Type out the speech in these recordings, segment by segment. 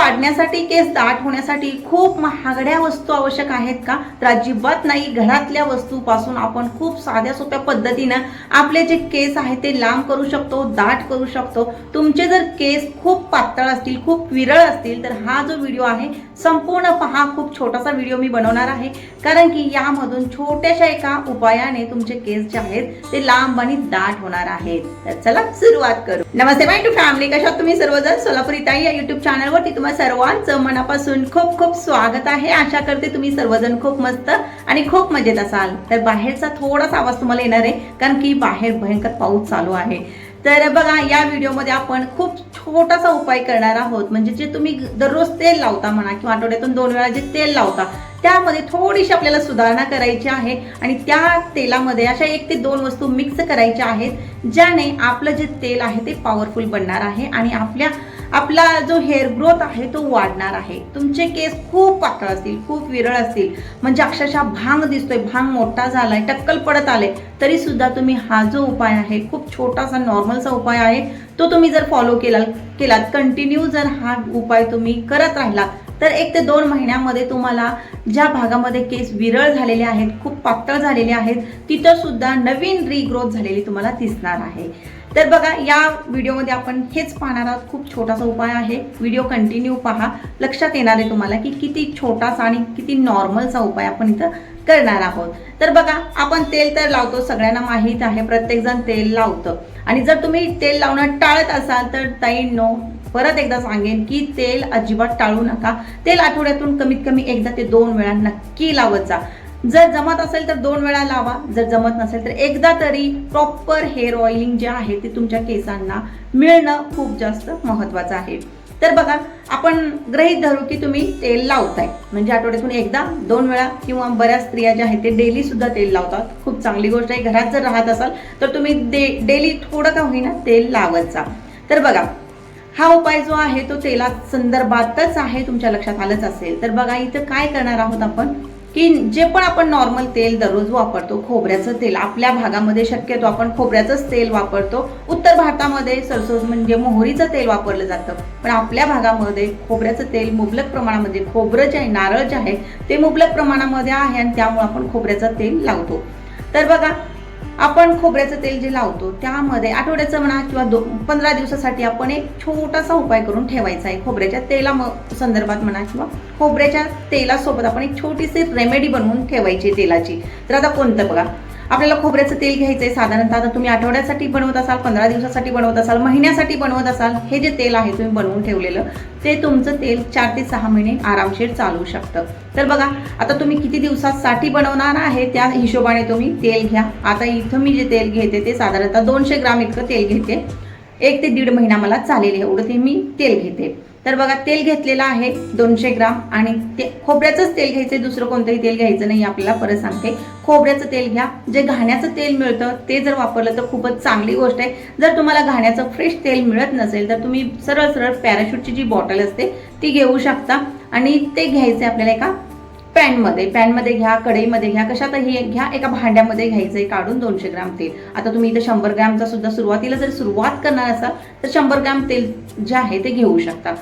वाढण्यासाठी केस दाट होण्यासाठी खूप महागड्या वस्तू आवश्यक आहेत का? तर अजिबात नाही. घरातल्या वस्तूपासून आपण खूप साध्या सोप्या पद्धतीनं आपले जे केस आहेत ते लांब करू शकतो दाट करू शकतो. तुमचे जर केस खूप पातळ असतील खूप विरळ असतील तर हा जो व्हिडिओ आहे संपूर्ण पहा खूप छोटासा व्हिडिओ मी बनवणार आहे. कारण की यामधून छोट्याशा एका उपायाने तुमचे केस जे आहेत ते लांब आणि दाट होणार आहेत. तर चला सुरुवात करू. नमस्ते माय टू फॅमिली कशा तुम्ही सर्वजण? सोलापुरी ताई या युट्यूब चॅनलवरती तुम्हा सर्वांचं मनापासून खूप खूप स्वागत आहे. आशा करते तुम्ही सर्वजण खूप मस्त आणि खूप मजेत असाल. तर बाहेरचा थोडासा आवाज तुम्हाला येणार आहे कारण की बाहेर भयंकर पाऊस चालू आहे. तर बघा या व्हिडिओमध्ये आपण खूप छोटासा उपाय करणार आहोत. म्हणजे जे तुम्ही दररोज तेल लावता म्हणा किंवा आठवड्यातून दोन वेळा जे तेल लावता त्यामध्ये थोडीशी आपल्याला सुधारणा करायची आहे आणि त्या तेलामध्ये अशा एक ते दोन वस्तू मिक्स करायच्या आहेत ज्याने आपलं जे तेल आहे ते पॉवरफुल बनणार आहे आणि आपल्या आपला जो हेअर ग्रोथ आहे तो वाढणार आहे. तुमचे केस खूप पातळ असतील खूप विरळ असतील. म्हणजे अक्षरशः भांग दिसतोय भांग मोठा झालाय टक्कल पडत आले तरी सुद्धा तुम्ही हा जो उपाय आहे खूप छोटासा नॉर्मलचा उपाय आहे तो तुम्ही जर फॉलो केला केलात कंटिन्यू जर हा उपाय तुम्ही करत राहिला तर एक ते दोन महिन्यामध्ये तुम्हाला ज्या भागामध्ये केस विरळ झालेले आहेत खूप पातळ झालेले आहेत तिथं सुद्धा नवीन रिग्रोथ झालेली तुम्हाला दिसणार आहे. तर बघा या व्हिडिओमध्ये आपण हेच पाहणार आहोत. खूप छोटासा उपाय आहे. व्हिडिओ कंटिन्यू पहा. लक्षात येणार आहे तुम्हाला की किती छोटासा आणि किती नॉर्मलचा उपाय आपण इथं करणार आहोत. तर बघा आपण तेल तर लावतो सगळ्यांना माहीत आहे प्रत्येकजण तेल लावतं. आणि जर तुम्ही तेल लावणं टाळत असाल तर ताई नो परत एकदा सांगेन की तेल अजिबात टाळू नका. तेल आठवड्यातून कमीत कमी एकदा ते दोन वेळा नक्की लावत जा. जर जमत असेल तर दोन वेळा लावा. जर जमत नसेल तर एकदा तरी प्रॉपर हेअर ऑइलिंग जे आहे ते तुमच्या केसांना मिळणं खूप जास्त महत्वाचं आहे. तर बघा आपण गृहीत धरू की तुम्ही तेल लावताय. म्हणजे आठवड्यातून एकदा दोन वेळा किंवा बऱ्याच स्त्रिया ज्या आहेत ते डेली सुद्धा तेल लावतात. खूप चांगली गोष्ट आहे. घरात जर राहत असाल तर तुम्ही डे डेली थोडं का होईना तेल लावत जा. तर बघा हा उपाय जो आहे तो तेला संदर्भातच आहे तुमच्या लक्षात आलंच असेल. तर बघा इथं काय करणार आहोत आपण? की जे पण आपण नॉर्मल तेल दररोज वापरतो खोबऱ्याचं तेल आपल्या भागामध्ये शक्यतो आपण खोबऱ्याचंच तेल वापरतो. उत्तर भारतामध्ये सरसोज म्हणजे मोहरीचं तेल वापरलं जातं. पण आपल्या भागामध्ये खोबऱ्याचं तेल मुबलक प्रमाणामध्ये खोबरं जे आहे नारळ जे आहे ते मुबलक प्रमाणामध्ये आहे आणि त्यामुळे आपण खोबऱ्याचं तेल लावतो. तर बघा आपण खोबऱ्याचं तेल जे लावतो त्यामध्ये आठवड्याचं म्हणा किंवा दो पंधरा दिवसासाठी आपण एक छोटासा उपाय करून ठेवायचा आहे. खोबऱ्याच्या तेला म संदर्भात म्हणा किंवा खोबऱ्याच्या तेलासोबत आपण एक छोटीशी रेमेडी बनवून ठेवायची तेलाची. तर आता कोणतं बघा? आपल्याला खोबऱ्याचं तेल घ्यायचं आहे साधारणतः. आता तुम्ही आठवड्यासाठी बनवत असाल पंधरा दिवसासाठी बनवत असाल महिन्यासाठी बनवत असाल हे जे तेल आहे तुम्ही बनवून ठेवलेलं ते तुमचं तेल चार ते सहा महिने आरामशीर चालू शकतं. तर बघा आता तुम्ही किती दिवसासाठी बनवणार आहे त्या हिशोबाने तुम्ही तेल घ्या. आता इथं मी जे तेल घेते ते साधारणतः दोनशे ग्राम इतकं तेल घेते. एक ते दीड महिना मला चालेल एवढं ते मी तेल घेते. तर बघा तेल घेतलेलं आहे दोनशे ग्राम आणि ते खोबऱ्याचंच तेल घ्यायचं दुसरं कोणतंही तेल घ्यायचं नाही आपल्याला परत सांगते. खोबऱ्याचं तेल घ्या जे घाण्याचं तेल मिळतं ते जर वापरलं तर खूपच चांगली गोष्ट आहे. जर तुम्हाला घाण्याचं फ्रेश तेल मिळत नसेल तर तुम्ही सरळ सरळ पॅराशूटची जी बॉटल असते ती घेऊ शकता. आणि ते घ्यायचं आपल्याला एका पॅनमध्ये पॅनमध्ये घ्या कढईमध्ये घ्या कशातही घ्या एका भांड्यामध्ये घ्यायचं आहे काढून दोनशे ग्राम तेल. आता तुम्ही इथं शंभर ग्रॅमचा सुद्धा सुरुवातीला जर सुरुवात करणार असाल तर शंभर ग्रॅम तेल जे आहे ते घेऊ शकता.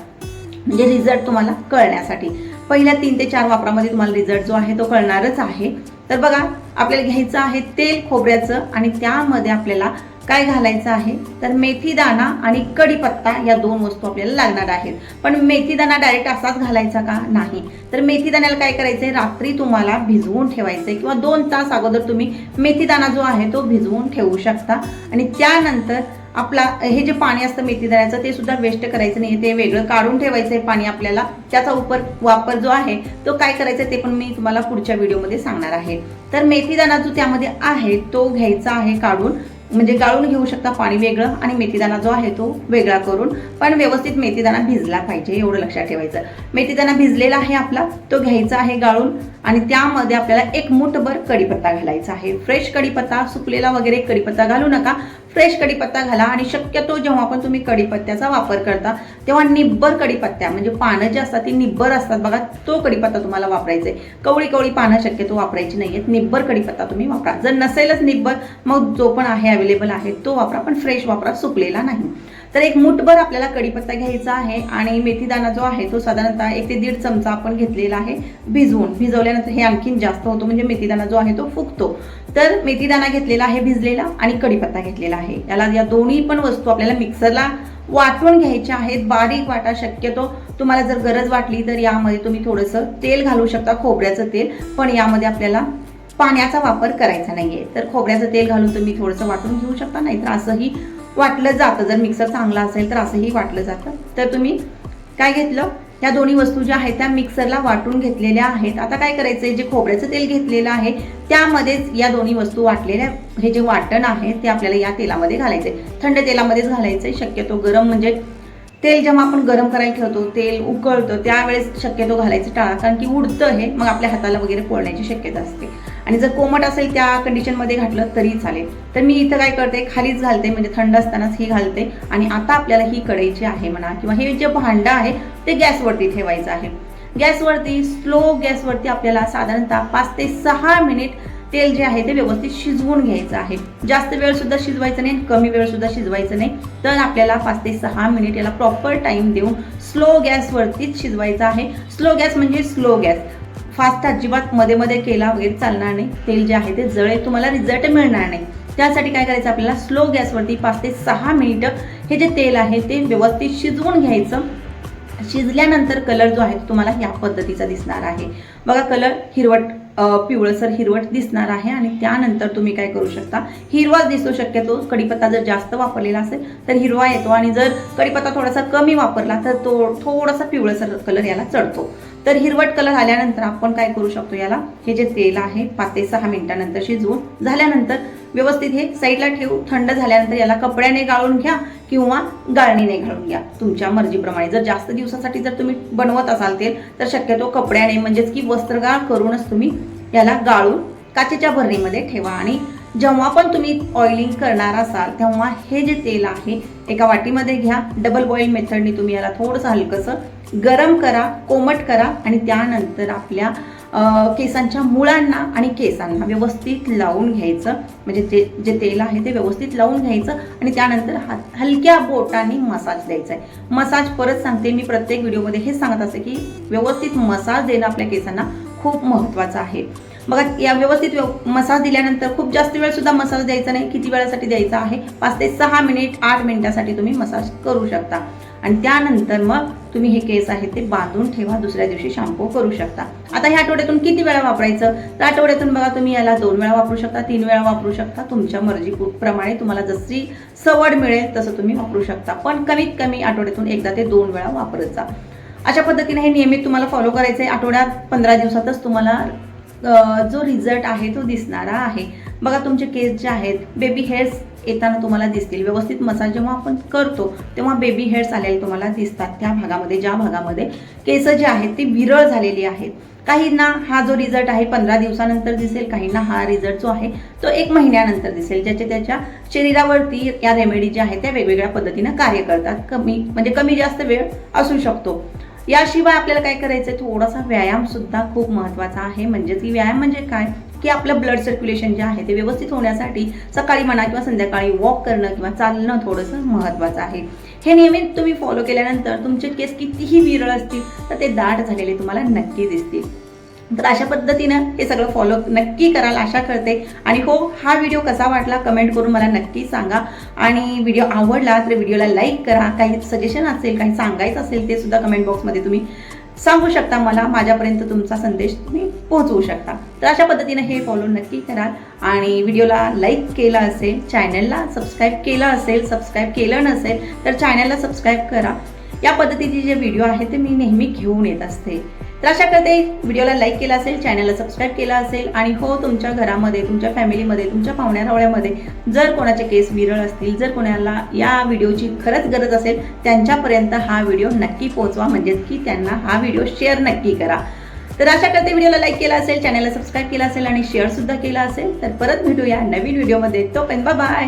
म्हणजे रिझल्ट तुम्हाला कळण्यासाठी. पहिल्या तीन ते चार वापरामध्ये तुम्हाला रिझल्ट जो आहे तो कळणारच आहे. तर बघा आपल्याला घ्यायचं आहे तेल खोबऱ्याचं आणि त्यामध्ये आपल्याला काय घालायचं आहे? तर मेथीदाणा आणि कढीपत्ता या दोन वस्तू आपल्याला लागणार आहेत. पण मेथीदाणा डायरेक्ट असाच घालायचा का? नाही. तर मेथीदाण्याला काय करायचं आहे रात्री तुम्हाला भिजवून ठेवायचंय किंवा दोन तास अगोदर तुम्ही मेथीदाणा जो आहे तो भिजवून ठेवू शकता. आणि त्यानंतर आपला हे जे पाणी असतं मेथी दाण्याचं ते सुद्धा वेस्ट करायचं नाही. ते वेगळं काढून ठेवायचं आहे पाणी आपल्याला. त्याचा उपर वापर जो आहे तो काय करायचा ते पण मी तुम्हाला पुढच्या व्हिडिओमध्ये सांगणार आहे. तर मेथी दाणा जो त्यामध्ये आहे तो घ्यायचा आहे काढून. म्हणजे गाळून घेऊ शकता पाणी वेगळं आणि मेथीदाणा जो आहे तो वेगळा करून पण व्यवस्थित मेथीदाणा भिजला पाहिजे एवढं लक्षात ठेवायचं. मेथीदाणा भिजलेला आहे आपला तो घ्यायचा आहे गाळून आणि त्यामध्ये आपल्याला एक मुठभर कढीपत्ता घालायचा आहे. फ्रेश कढीपत्ता सुकलेला वगैरे कढीपत्ता घालू नका फ्रेश कढीपत्ता घाला आणि शक्यतो जेव्हा पण तुम्ही कढीपत्त्याचा वापर करता तेव्हा निब्बर कढीपत्त्या म्हणजे पानं जी असतात ती निब्बर असतात. बघा तो कढीपत्ता तुम्हाला वापरायचा आहे कवळी कवळी पानं शक्यतो वापरायची नाही आहेत निब्बर कढीपत्ता तुम्ही वापरा. जर नसेलच निब्बर मग जो पण आहे अवेलेबल आहे तो वापरा. पण फ्रेश वापरा सुकलेला नाही. तर एक मुठभर आपल्याला कढीपत्ता घ्यायचा आहे आणि मेथीदाणा जो आहे तो साधारणतः एक ते दीड चमचा आपण घेतलेला आहे भिजवून. भिजवल्यानंतर हे आणखीन जास्त होतो म्हणजे मेथीदाणा जो आहे तो फुगतो. तर मेथीदाणा घेतलेला आहे भिजलेला आणि कढीपत्ता घेतलेला आहे. याला या दोन्ही पण वस्तू आपल्याला मिक्सरला वाटून घ्यायच्या आहेत. बारीक वाटा शक्यतो तुम्हाला जर गरज वाटली तर यामध्ये तुम्ही थोडंसं तेल घालू शकता खोबऱ्याचं तेल. पण यामध्ये आपल्याला पाण्याचा वापर करायचा नाही आहे तर खोबऱ्याचं तेल घालून तुम्ही थोडंसं वाटून घेऊ शकता नाहीतर असंही वाटलं जातं. जर मिक्सर चांगला असेल तर असंही वाटलं जातं. तर तुम्ही काय घेतलं? या दोन्ही वस्तू ज्या आहेत त्या मिक्सरला वाटून घेतलेल्या आहेत. आता काय करायचं आहे जे खोबऱ्याचं तेल घेतलेलं आहे त्यामध्येच या दोन्ही वस्तू वाटलेल्या हे जे वाटण आहे ते आपल्याला या तेलामध्ये घालायचं आहे थंड तेलामध्येच घालायचं आहे शक्यतो गरम म्हणजे तेल जेव्हा आपण गरम करायला ठेवतो तेल उकळतं त्यावेळेस शक्यतो घालायचं टाळा. कारण की उडतं हे मग आपल्या हाताला वगैरे पोळण्याची शक्यता असते. आणि जर कोमट असेल त्या कंडिशनमध्ये घातलं तरी चालेल. तर मी इथं काय करते खालीच घालते म्हणजे थंड असतानाच ही घालते. आणि आता आपल्याला ही कढईची आहे म्हणा किंवा हे जे भांडं आहे ते गॅसवरती ठेवायचं आहे. गॅसवरती स्लो गॅसवरती आपल्याला साधारणतः पाच ते सहा मिनिट तेल जे आहे ते व्यवस्थित शिजवून घ्यायचं आहे. जास्त वेळ सुद्धा शिजवायचं नाही कमी वेळ सुद्धा शिजवायचं नाही. तर आपल्याला पाच ते सहा मिनिट याला प्रॉपर टाइम देऊन स्लो गॅसवरतीच शिजवायचं आहे. स्लो गॅस म्हणजे स्लो गॅस फास्ट अजिबात मध्ये मध्ये केला वगैरे चालणार नाही. तेल जे आहे ते जळे तुम्हाला रिझल्ट मिळणार नाही. त्यासाठी काय करायचं आपल्याला? स्लो गॅसवरती पाच ते सहा मिनिटं हे जे तेल आहे ते व्यवस्थित शिजवून घ्यायचं. शिजल्यानंतर कलर जो आहे तो तुम्हाला या पद्धतीचा दिसणार आहे. बघा कलर हिरवट पिवळसर हिरवट दिसणार आहे आणि त्यानंतर तुम्ही काय करू शकता? हिरवाच दिसतो शक्यतो. कढीपत्ता जर जास्त वापरलेला असेल तर हिरवा येतो आणि जर कढीपत्ता थोडासा कमी वापरला तर तो थोडासा पिवळसर कलर याला चढतो. तर हिरवट कलर आल्यानंतर आपण काय करू शकतो याला? हे जे तेल आहे पाच ते सहा मिनिटानंतर शिजवून झाल्यानंतर व्यवस्थित हे साईडला ठेवू थंड झाल्यानंतर याला कपड्याने गाळून घ्या. किंवा गाळणीने घालून घ्या. तुमच्या मर्जीप्रमाणे. जर जास्त दिवसासाठी जर तुम्ही बनवत असाल तेल तर शक्यतो कपड्याने म्हणजेच की वस्त्रगाळ करूनच तुम्ही याला गाळून काचेच्या भरणीमध्ये ठेवा. आणि जेव्हा पण तुम्ही ऑइलिंग करणार असाल तेव्हा हे जे तेल आहे एका वाटीमध्ये घ्या. डबल बॉईल मेथडने तुम्ही याला थोडंसं हलकंसं गरम करा कोमट करा आणि त्यानंतर आपल्या केसांच्या मुळांना आणि केसांना व्यवस्थित लावून घ्यायचं. म्हणजे ते जे तेल आहे ते व्यवस्थित लावून घ्यायचं आणि त्यानंतर हात हलक्या बोटाने मसाज द्यायचा आहे. मसाज परत सांगते मी प्रत्येक व्हिडिओमध्ये हे सांगत असे की व्यवस्थित मसाज देणं आपल्या केसांना खूप महत्त्वाचं आहे. बघा या व्यवस्थित व्यव- मसाज दिल्यानंतर खूप जास्त वेळसुद्धा मसाज द्यायचा नाही. किती वेळासाठी द्यायचा आहे? पाच ते सहा मिनिट आठ मिनिटासाठी तुम्ही मसाज करू शकता. आणि त्यानंतर मग तुम्ही हे केस आहे ते बांधून ठेवा दुसऱ्या दिवशी शॅम्पू करू शकता. आता ह्या आठवड्यातून किती वेळा वापरायचं? तर आठवड्यातून बघा तुम्ही याला दोन वेळा वापरू शकता तीन वेळा वापरू शकता. तुमच्या मर्जी प्रमाणे तुम्हाला जशी सवड मिळेल तसं तुम्ही वापरू शकता. पण कमीत कमी आठवड्यातून एकदा ते दोन वेळा वापरत जा. अशा पद्धतीने हे नियमित तुम्हाला फॉलो करायचं आहे आठवड्यात पंधरा दिवसातच तुम्हाला जो रिझल्ट आहे तो दिसणारा आहे. बघा तुमचे केस जे आहेत बेबी हेअर्स येताना तुम्हाला दिसतील. व्यवस्थित मसाज जेव्हा आपण करतो तेव्हा बेबी हेअर्स आलेले तुम्हाला दिसतात त्या भागामध्ये ज्या भागामध्ये केस जे आहेत ती विरळ झालेली आहेत. काहींना हा जो रिझल्ट आहे पंधरा दिवसानंतर दिसेल काहींना हा रिझल्ट जो आहे तो एक महिन्यानंतर दिसेल ज्याच्या त्याच्या शरीरावरती या रेमेडी ज्या आहेत त्या वेगवेगळ्या पद्धतीनं कार्य करतात. कमी म्हणजे कमी जास्त वेळ असू शकतो. याशिवाय आपल्याला काय करायचं थोडासा व्यायाम सुद्धा खूप महत्त्वाचा आहे. म्हणजे की व्यायाम म्हणजे काय? की आपलं ब्लड सर्क्युलेशन जे आहे ते व्यवस्थित होण्यासाठी सकाळी म्हणा किंवा संध्याकाळी वॉक करणं किंवा चालणं थोडंसं महत्त्वाचं आहे. हे नियमित तुम्ही फॉलो केल्यानंतर तुमचे केस कितीही विरळ असतील तर ते दाट झालेले तुम्हाला नक्की दिसतील. तर अशा पद्धतीनं हे सगळं फॉलो नक्की कराल आशा करते. आणि हो हा व्हिडिओ कसा वाटला कमेंट करून मला नक्की सांगा. आणि व्हिडिओ आवडला तर व्हिडिओला लाईक करा. काही सजेशन असेल काही सांगायचं असेल ते सुद्धा कमेंट बॉक्समध्ये तुम्ही सांगू शकता मला माझ्यापर्यंत तुमचा संदेश तुम्ही पोहोचवू शकता. तर अशा पद्धतीनं हे फॉलो नक्की कराल. आणि व्हिडिओला लाईक केला असेल चॅनलला सबस्क्राईब केलं असेल सबस्क्राईब केलं नसेल तर चॅनलला सबस्क्राईब करा. या पद्धतीचे जे व्हिडिओ आहेत ते मी नेहमी घेऊन येत असते. तर अशा करते व्हिडिओला लाईक केला असेल चॅनलला सबस्क्राईब केला असेल आणि हो तुमच्या घरामध्ये तुमच्या फॅमिलीमध्ये तुमच्या पाहुण्यारावळ्यामध्ये जर कोणाचे केस विरळ असतील जर कोणाला या व्हिडिओची खरंच गरज असेल त्यांच्यापर्यंत हा व्हिडिओ नक्की पोहोचवा. म्हणजेच की त्यांना हा व्हिडिओ शेअर नक्की करा. तर अशा करते व्हिडिओला लाईक केला असेल चॅनलला सबस्क्राईब केला असेल आणि शेअरसुद्धा केला असेल तर परत भेटूया नवीन व्हिडिओमध्ये. तो तोपर्यंत बाय